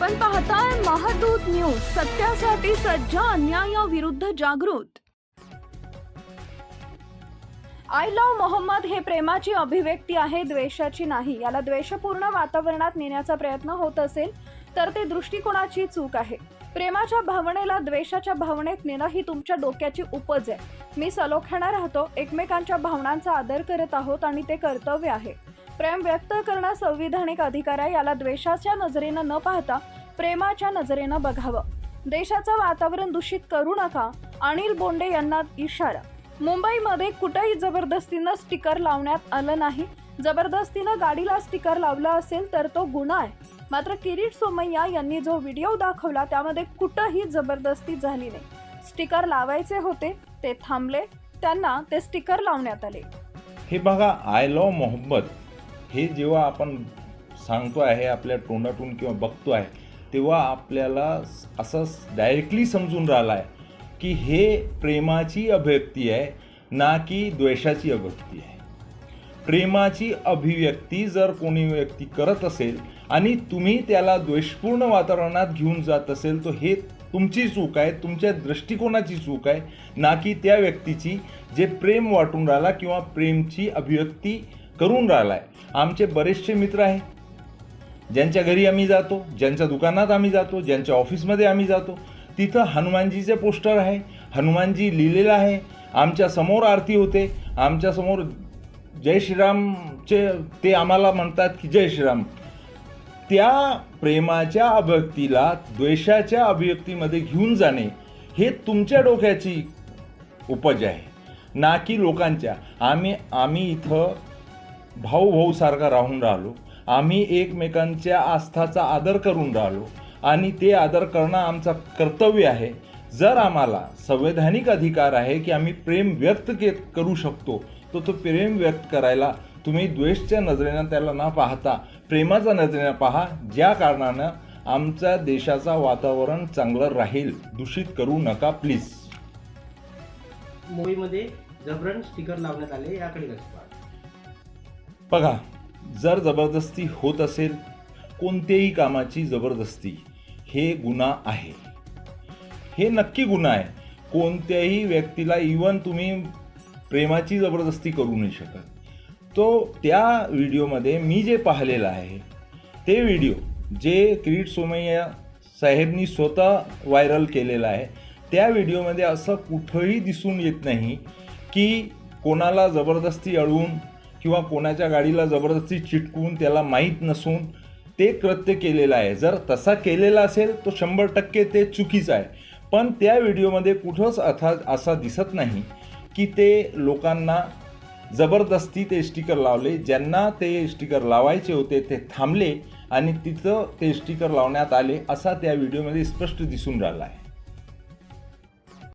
आपण पाहताय महादूत न्यूज सत्यासाठी सज्ज अन्यायाविरुद्ध जागृत. आय लव्ह मोहम्मद हे प्रेमाची अभिव्यक्ती आहे द्वेषाची नाही. याला द्वेषपूर्ण वातावरणात नेण्याचा प्रयत्न होत असेल तर ते दृष्टिकोनाची चूक आहे. प्रेमाच्या भावनेला द्वेषाच्या भावनेत नेणं ही तुमच्या डोक्याची उपज आहे. मी सलोख्यानं राहतो एकमेकांच्या भावनांचा आदर करत आहोत आणि ते कर्तव्य आहे. प्रेम व्यक्त करणं संविधानिक अधिकार आहे याला द्वेषाच्या नजरेनं न पाहता प्रेमाच्या नजरेनं बघावं. देशाचं वातावरण दूषित करू नका अनिल बोंडे यांना इशारा. मुंबईमध्ये कुठेही जबरदस्तीनं स्टिकर लावण्यात आलं नाही. जबरदस्तीनं गाडीला स्टिकर लावला असेल तर तो गुन्हा आहे. मात्र किरीट सोमय्या यांनी जो व्हिडिओ दाखवला त्यामध्ये कुठंही जबरदस्ती झाली नाही. स्टिकर लावायचे होते ते थांबले त्यांना ते स्टिकर लावण्यात आले. हे बघा आय लव्ह मोहम्मद. हे जेव्हा आपण सांगतो आहे आपल्या तोंडातून किंवा बघतो आहे तेव्हा आपल्याला असं डायरेक्टली समजून राहिला आहे की हे प्रेमाची अभिव्यक्ती आहे ना की द्वेषाची अभिव्यक्ती आहे. प्रेमाची अभिव्यक्ती जर कोणी व्यक्ती करत असेल आणि तुम्ही त्याला द्वेषपूर्ण वातावरणात घेऊन जात असेल तर हे तुमची चूक आहे तुमच्या दृष्टिकोनाची चूक आहे ना की त्या व्यक्तीची जे प्रेम वाटून राहिला किंवा प्रेमची अभिव्यक्ती करून राहिला आहे आमचे बरेचसे मित्र आहे ज्यांच्या घरी आम्ही जातो ज्यांच्या दुकानात आम्ही जातो ज्यांच्या ऑफिसमध्ये आम्ही जातो तिथं हनुमानजीचे पोस्टर आहे. हनुमानजी लिहिलेलं आहे. आमच्यासमोर आरती होते. आमच्यासमोर जय श्रीरामचे ते आम्हाला म्हणतात की जय श्रीराम. त्या प्रेमाच्या अभिव्यक्तीला द्वेषाच्या अभिव्यक्तीमध्ये घेऊन जाणे हे तुमच्या डोक्याची उपज आहे. ना की लोकांच्या. आम्ही आम्ही इथं भाऊ भाऊसारखा राहून राहिलो. आम्ही एकमेकांच्या आस्थाचा आदर करून राहिलो. आणि ते आदर करणं आमचं कर्तव्य आहे. जर आम्हाला संवैधानिक अधिकार आहे की आम्ही प्रेम व्यक्त के करू शकतो तर तो प्रेम व्यक्त करायला तुम्ही द्वेषच्या नजरेनं त्याला न पाहता प्रेमाच्या नजरेनं पहा. ज्या कारणानं आमच्या देशाचा वातावरण चांगलं राहील दूषित करू नका प्लीज मुंबईमध्ये जबरन स्टिकर लावण्यात आले याकडे लक्ष बघा जर जबरदस्ती होत असेल कोणत्याही कामाची जबरदस्ती हे गुन्हा आहे. हे नक्की गुन्हा आहे. कोणत्याही व्यक्तीला इवन तुम्ही प्रेमाची जबरदस्ती करू नाही शकत. तो त्या व्हिडिओमध्ये मी जे पाहिलेलं आहे ते व्हिडिओ जे किरीट सोमय्या साहेबनी स्वतः व्हायरल केलेलं आहे त्या व्हिडिओमध्ये असं कुठंही दिसून येत नाही की कोणाला जबरदस्ती अडवून किंवा कोणाच्या गाडीला जबरदस्ती चिटकून त्याला माहीत नसून ते कृत्य केलेलं आहे. जर तसा केलेला असेल तो शंभर टक्के ते चुकीचं आहे. पण त्या व्हिडिओमध्ये कुठंच अथा असा दिसत नाही की ते लोकांना जबरदस्ती ते स्टिकर लावले. ज्यांना ते स्टिकर लावायचे होते ते थांबले आणि तिथं ते स्टिकर लावण्यात आले असा त्या व्हिडिओमध्ये स्पष्ट दिसून राहिला आहे.